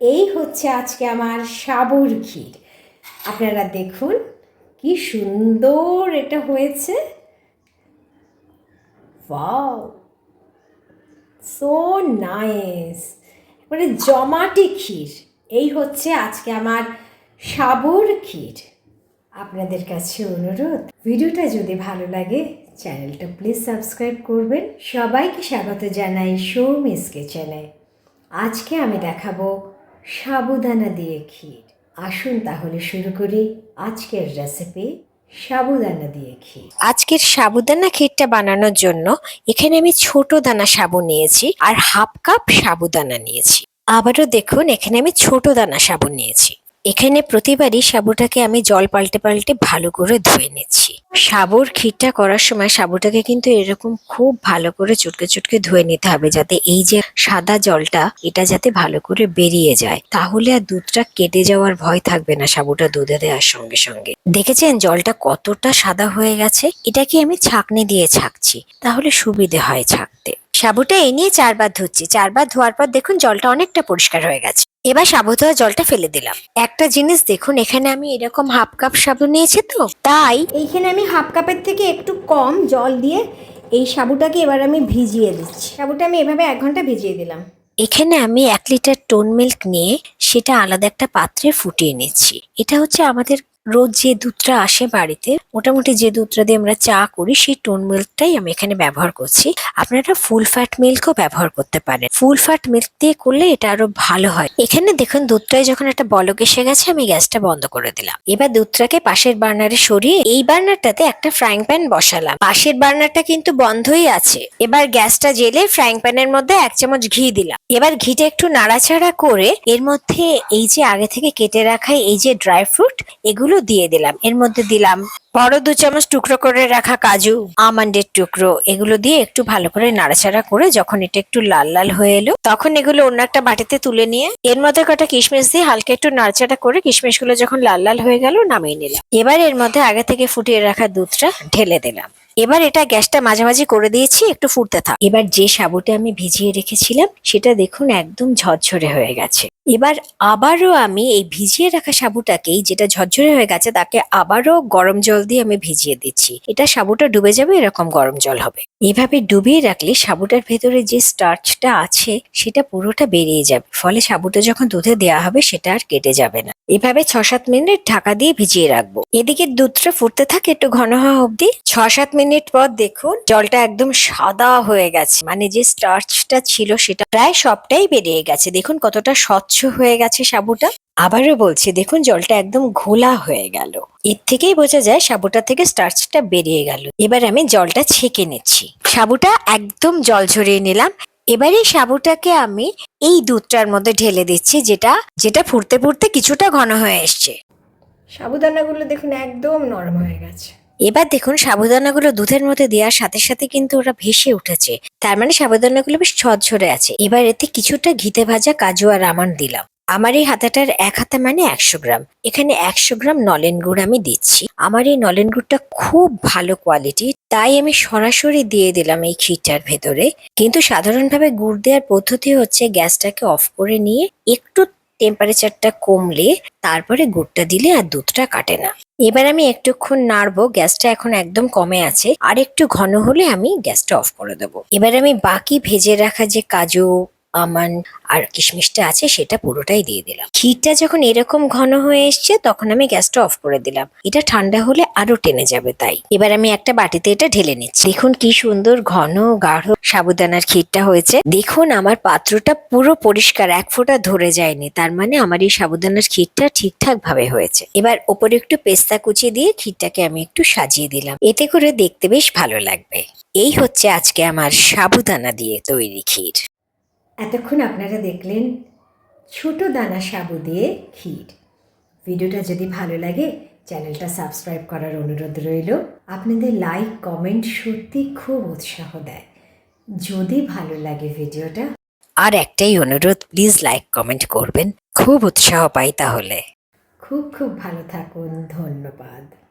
এই হচ্ছে আজকে আমার সাবুর ক্ষীর। আপনারা দেখুন কি সুন্দর এটা হয়েছে। সো নাইস মানে জমাটি ক্ষীর। এই হচ্ছে আজকে আমার সাবুর ক্ষীর। আপনাদের কাছে অনুরোধ, ভিডিওটা যদি ভালো লাগে, চ্যানেলটা প্লিজ সাবস্ক্রাইব করবেন। সবাইকে স্বাগত জানাই সৌমিস কিচেনে আজকে আমি দেখাবো সাবুদানা দিয়ে ক্ষীর। আসুন তাহলে শুরু করি আজকের রেসিপি সাবুদানা দিয়ে ক্ষীর। আজকের সাবুদানা ক্ষীরটা বানানোর জন্য এখানে আমি ছোট দানা সাবু নিয়েছি আর হাফ কাপ সাবুদানা নিয়েছি। আবারও দেখুন, এখানে আমি ছোট দানা সাবু নিয়েছি। এখানে প্রতিবারই সাবুটাকে আমি জল পাল্টে পাল্টে ভালো করে ধুয়ে নিচ্ছি। সাবুর ক্ষীরটা করার সময় সাবুটাকে কিন্তু এরকম খুব ভালো করে চটকে চটকে ধুয়ে নিতে হবে যাতে এই যে সাদা জলটা, এটা যাতে ভালো করে বেরিয়ে যায়। তাহলে আর দুধটা কেটে যাওয়ার ভয় থাকবে না সাবুটা দুধে দেওয়ার সঙ্গে সঙ্গে। দেখেছেন জলটা কতটা সাদা হয়ে গেছে? এটাকে আমি ছাকনি দিয়ে ছাকছি। তাহলে সুবিধে হয় ছাকতে। সাবুটা এ নিয়ে চারবার ধুচ্ছি। চারবার ধোয়ার পর দেখুন জলটা অনেকটা পরিষ্কার হয়ে গেছে। এবার সাবু ধোয়া জলটা ফেলে দিলাম। একটা জিনিস দেখুন এখানে আমি এরকম হাফ কাপ সাবু নিয়েছি তো তাই এইখানে আমি হাফ কাপের থেকে একটু কম জল দিয়ে এই সাবুটাকে এবার আমি ভিজিয়ে দিচ্ছি। সাবুটা আমি এভাবে এক ঘণ্টা ভিজিয়ে দিলাম। এখানে আমি এক লিটার টোন মিল্ক নিয়ে সেটা আলাদা একটা পাত্রে ফুটিয়ে নিচ্ছি। এটা হচ্ছে আমাদের রোজ যে দুধটা আসে বাড়িতে, মোটামুটি যে দুধটা দিয়ে আমরা চা করি, সেই টোন মিল্কটাই আমি এখানে ব্যবহার করছি। আপনারা ফুল ফ্যাট মিল্কও ব্যবহার করতে পারেন। ফুল ফ্যাট মিল্ক দিয়ে করলে এটা আরও ভালো হয়। এখানে দেখুন, দুধটায় যখন একটা বলক এসে গেছে, আমি গ্যাসটা বন্ধ করে দিলাম। এবার দুধটাকে পাশের বার্নারে সরিয়ে এই বার্নারটাতে একটা ফ্রাইং প্যান বসালাম। পাশের বার্নারটা কিন্তু বন্ধই আছে। এবার গ্যাসটা জেলে ফ্রাইং প্যানের মধ্যে এক চামচ ঘি দিলাম। এবার ঘিটা একটু নাড়াচাড়া করে এর মধ্যে এই যে আগে থেকে কেটে রাখা এই যে ড্রাই ফ্রুট, এগুলো দিয়ে দিলাম। এর মধ্যে দিলাম বড় দু চামচ টুকরো করে রাখা কাজু, আমন্ডের টুকরো। এগুলো দিয়ে একটু ভালো করে নাড়াচাড়া করে যখন এটা একটু লাল লাল হয়ে এলো, তখন এগুলো অন্য একটা বাটিতে তুলে নিয়ে এর মধ্যে কটা কিশমিশ দিয়ে হালকা একটু নাড়াচাড়া করে কিশমিশগুলো যখন লাল লাল হয়ে গেল নামিয়ে নিলাম। এবার এর মধ্যে আগে থেকে ফুটিয়ে রাখা দুধটা ঢেলে দিলাম। এবার এটা গ্যাসটা মাঝামাঝি করে দিয়েছি, একটু ফুটতে থাক। এবার যে সাবুটা আমি ভিজিয়ে রেখেছিলাম, সেটা দেখুন একদম ঝরঝরে হয়ে গেছে। এবার আবারও আমি এই ভিজিয়ে রাখা সাবুটাকেই, যেটা ঝরঝরে হয়ে গেছে, তাকে আবারও গরম জল দিয়ে আমি ভিজিয়ে দিচ্ছি। এটা সাবুটা ডুবে যাবে, এরকম গরম জল হবে। এভাবে ডুবিয়ে রাখলে সাবুটার ভেতরে যে স্টার্চটা আছে, সেটা পুরোটা বেরিয়ে যাবে। ফলে সাবুটা যখন দুধে দেওয়া হবে, সেটা আর কেটে যাবে না। এভাবে ছ সাত মিনিট ঢাকা দিয়ে ভিজিয়ে রাখব। এদিকে দুধটা ফুটতে থাকে একটু ঘন হওয়া অবধি। ছ সাত মিনিট পর দেখুন, জলটা একদম সাদা হয়ে গেছে। মানে যে স্টার্চটা ছিল, সেটা প্রায় সবটাই বেরিয়ে গেছে। দেখুন কতটা স্বচ্ছ হয়ে গেছে সাবুটা। আবারও বলছি, দেখুন, জলটা একদম ঘোলা হয়ে গেল। এর থেকেই বোঝা যায় সাবুটা থেকে স্টার্চটা বেরিয়ে গেল। এবার আমি জলটা ছেঁকে নিচ্ছি। সাবুটা একদম জল ঝরিয়ে নিলাম। এবারে সাবুটাকে আমি এই দুধটার মধ্যে ঢেলে দিচ্ছি, যেটা যেটা ফুটতে ফুটতে কিছুটা ঘন হয়ে এসছে। সাবুদানাগুলো দেখুন, একদম নরম হয়ে গেছে। এবার দেখুন সাবুদানাগুলো দুধের মধ্যে দেওয়ার সাথে সাথে কিন্তু ওরা ভেসে উঠেছে। তার মানে সাবুদানাগুলো বেশ ঝরঝরে আছে। এবার এতে কিছুটা ঘিতে ভাজা কাজু আর আমন্ড দিলাম। আমার এই হাতাটার এক হাতা মানে একশো গ্রাম। এখানে একশো গ্রাম নলেন গুড় আমি দিচ্ছি। আমার এই নলেন গুড়টা খুব ভালো কোয়ালিটি, তাই আমি সরাসরি দিয়ে দিলাম এই ক্ষীরটার ভেতরে। কিন্তু সাধারণভাবে গুড় দেওয়ার পদ্ধতি হচ্ছে গ্যাসটাকে অফ করে নিয়ে একটু টেম্পারেচারটা কমলে তারপরে গুড়টা দিলে আর দুধটা কাটে না। এবার আমি একটুক্ষণ নাড়বো, গ্যাসটা এখন একদম কমে আছে। আর একটু ঘন হলে আমি গ্যাসটা অফ করে দেবো। এবার আমি বাকি ভেজে রাখা যে কাজু আমান আর কিশমিশটা আছে, সেটা পুরোটাই দিয়ে দিলাম। ক্ষীরটা যখন এরকম ঘন হয়ে এসছে, তখন আমি গ্যাসটা অফ করে দিলাম। এটা ঠান্ডা হলে আরও টেনে যাবে তাই। এবার আমি একটা বাটিতে এটা ঢেলে নিচ্ছি। দেখুন কি সুন্দর ঘন, গাঢ় সাবুদানার ক্ষীরটা হয়েছে। দেখুন আমার পাত্রটা পুরো পরিষ্কার, এক ফোঁটা ধরে যায়নি। তার মানে আমার এই সাবুদানার ক্ষীরটা ঠিকঠাক ভাবে হয়েছে। এবার ওপরে একটু পেস্তা কুচি দিয়ে ক্ষীরটাকে আমি একটু সাজিয়ে দিলাম। এতে করে দেখতে বেশ ভালো লাগবে। এই হচ্ছে আজকে আমার সাবুদানা দিয়ে তৈরি ক্ষীর। এতক্ষণ আপনারা দেখলেন ছোট দানা সাবু দিয়ে ক্ষীর। ভিডিওটা যদি ভালো লাগে, চ্যানেলটা সাবস্ক্রাইব করার অনুরোধ রইল। আপনাদের লাইক, কমেন্ট সত্যি খুব উৎসাহ দেয়। যদি ভালো লাগে ভিডিওটা, আর একটাই অনুরোধ প্লিজ লাইক কমেন্ট করবেন। খুব উৎসাহ পাই তাহলে। খুব খুব ভালো থাকুন, ধন্যবাদ।